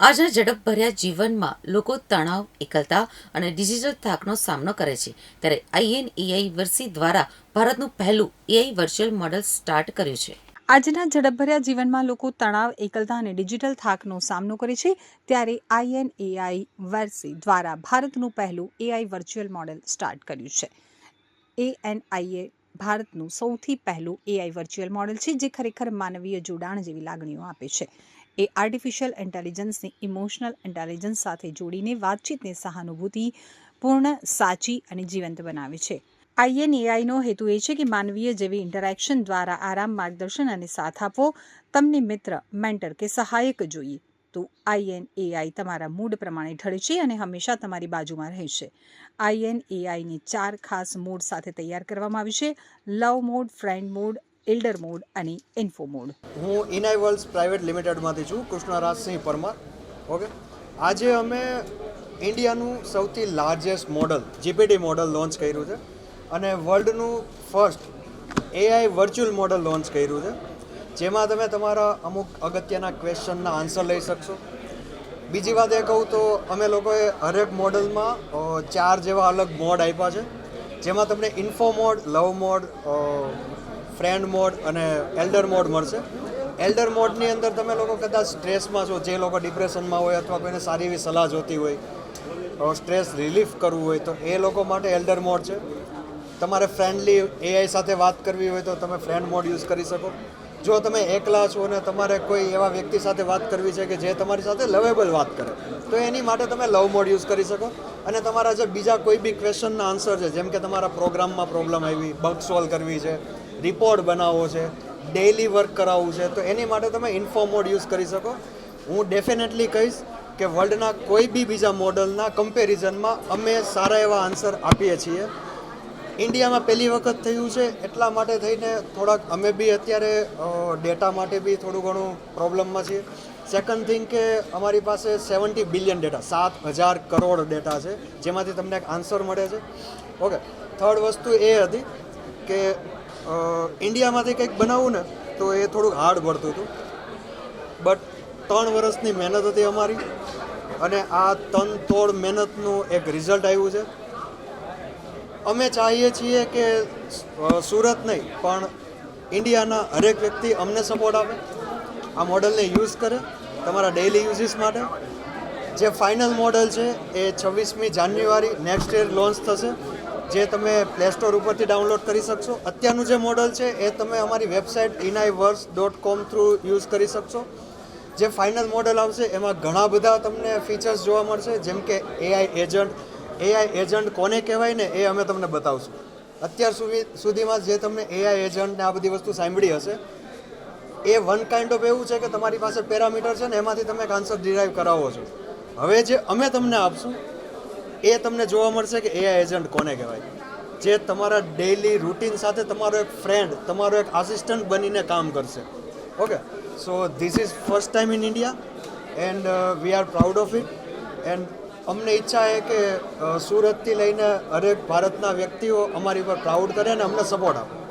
આજના ઝડપભર્યા જીવનમાં લોકો તણાવ, એકલતા અને ડિજિટલ થાકનો સામનો કરે છે. ત્યારે આઈએનએઆઈ વર્સી દ્વારા ભારતનું પહેલું એઆઈ વર્ચ્યુઅલ મોડલ સ્ટાર્ટ કર્યું છે. આજના ઝડપભર્યા જીવનમાં લોકો તણાવ, એકલતા અને ડિજિટલ થાકનો સામનો કરે છે. ત્યારે આઈએનએઆઈ વર્સી દ્વારા ભારતનું પહેલું એઆઈ વર્ચ્યુઅલ મોડલ સ્ટાર્ટ કર્યું છે. એએનઆઈએ ભારતનું સૌથી પહેલું એઆઈ વર્ચ્યુઅલ મોડેલ છે, જે ખરેખર માનવીય જોડાણ જેવી લાગણીઓ આપે છે. એ આર્ટિફિશિયલ ઇન્ટેલિજન્સને ઇમોશનલ ઇન્ટેલિજન્સ સાથે જોડીને વાતચીતને સહાનુભૂતિ પૂર્ણ સાચી અને જીવંત બનાવે છે. આઈએનએઆઈનો હેતુ એ છે કે માનવીય જેવી ઇન્ટરેક્શન દ્વારા આરામ, માર્ગદર્શન અને સાથ આપવો તમને મિત્ર, મેન્ટર કે સહાયક જોઈએ. તો આઈએનએઆઈ તમારા મૂડ પ્રમાણે ઢળે છે અને હંમેશા તમારી બાજુમાં રહેશે આઈએનએઆઈને ચાર ખાસ મોડ સાથે તૈયાર કરવામાં આવી છે. Love mode, friend mode elder mode અને ઇન્ફો મોડ. હું ઇનાઇવલ્સ પ્રાઇવેટ લિમિટેડમાંથી છું કૃષ્ણરાજસિંહ પરમાર. ઓકે? આજે અમે ઇન્ડિયાનું સૌથી largest model GPT model launch કર્યું છે અને વર્લ્ડનું first AI virtual model launch કર્યું છે. જેમાં તમે તમારા અમુક અગત્યના ક્વેશ્ચનના આન્સર લઈ શકશો. બીજી વાત એ કહું તો, અમે લોકોએ હરેક મોડલમાં ચાર જેવા અલગ મોડ આપ્યા છે. જેમાં તમને info mode love mode friend mode અને એલ્ડર મોડ મળશે. એલ્ડર મોડની અંદર તમે લોકો કદાચ સ્ટ્રેસમાં છો, જે લોકો ડિપ્રેશનમાં હોય અથવા કોઈને સારી એવી સલાહ જોતી હોય સ્ટ્રેસ રિલીફ કરવું હોય, તો એ લોકો માટે એલ્ડર મોડ છે. તમારે ફ્રેન્ડલી એઆઈ સાથે વાત કરવી હોય તો તમે ફ્રેન્ડ મોડ યુઝ કરી શકો. જો તમે એકલા છો અને તમારે કોઈ એવા વ્યક્તિ સાથે વાત કરવી છે કે જે તમારી સાથે લવેબલ વાત કરે, તો એની માટે તમે લવ મોડ યુઝ કરી શકો. અને તમારા જે બીજા કોઈ બી ક્વેશ્ચનના આન્સર છે, જેમ કે તમારા પ્રોગ્રામમાં પ્રોબ્લેમ આવી બગ સોલ્વ કરવી છે રિપોર્ટ બનાવવો છે ડેઇલી વર્ક કરાવવું છે, તો એની માટે તમે ઇન્ફો મોડ યુઝ કરી શકો. હું ડેફિનેટલી કહીશ કે વર્લ્ડના કોઈ બી બીજા મોડલના કમ્પેરિઝનમાં અમે સારા એવા આન્સર આપીએ છીએ. ઇન્ડિયામાં પહેલી વખત થયું છે, એટલા માટે થઈને થોડાક અમે બી અત્યારે ડેટા માટે બી થોડું ઘણું પ્રોબ્લેમમાં છીએ. સેકન્ડ થિંગ કે અમારી પાસે સેવન્ટી બિલિયન ડેટા સાત હજાર કરોડ ડેટા છે, જેમાંથી તમને એક આન્સર મળે છે. ઓકે થર્ડ વસ્તુ એ હતી કે ઇન્ડિયામાંથી કંઈક બનાવવું ને, તો એ થોડુંક હાર્ડ પડતું હતું. બટ ત્રણ વર્ષની મહેનત હતી અમારી, અને આ તન તોડ મહેનતનું એક રિઝલ્ટ આવ્યું છે. અમે ચાહીએ છીએ કે સુરત નહીં, પણ ઇન્ડિયાના હરેક વ્યક્તિ અમને સપોર્ટ આપે. આ મોડલને યુઝ કરે, તમારા ડેઇલી યુઝિસ માટે. જે ફાઇનલ મોડલ છે, એ છવ્વીસમી જાન્યુઆરી નેક્સ્ટ યર લોન્ચ થશે. જે તમે પ્લે સ્ટોર ઉપરથી ડાઉનલોડ કરી શકશો. અત્યારનું જે મોડલ છે, એ તમે અમારી website Inaiverse dot com through use કરી શકશો. જે ફાઇનલ મોડલ આવશે, એમાં ઘણા બધા તમને ફીચર્સ જોવા મળશે, જેમ કે એઆઈ એજન્ટ એઆઈ એજન્ટ કોને કહેવાય ને, એ અમે તમને બતાવશું. અત્યાર સુધી, સુધીમાં જે તમને એઆઈ એજન્ટ ને આ બધી વસ્તુ સાંભળી હશે, એ વન કાઇન્ડ ઓફ એવું છે કે તમારી પાસે પેરામીટર છે ને, એમાંથી તમે એક આન્સર ડિરાઈવ કરાવો છો. હવે જે અમે તમને આપશું એ તમને જોવા મળશે કે એઆઈ એજન્ટ કોને કહેવાય. જે તમારા ડેઇલી રૂટીન સાથે તમારો એક ફ્રેન્ડ તમારો એક આસિસ્ટન્ટ બનીને કામ કરશે. Okay so this is first time in India and we are proud of it and અમને ઈચ્છા છે કે સુરતથી લઈને હરેક ભારતના વ્યક્તિઓ અમારી પર પ્રાઉડ કરે અને અમને સપોર્ટ આપે.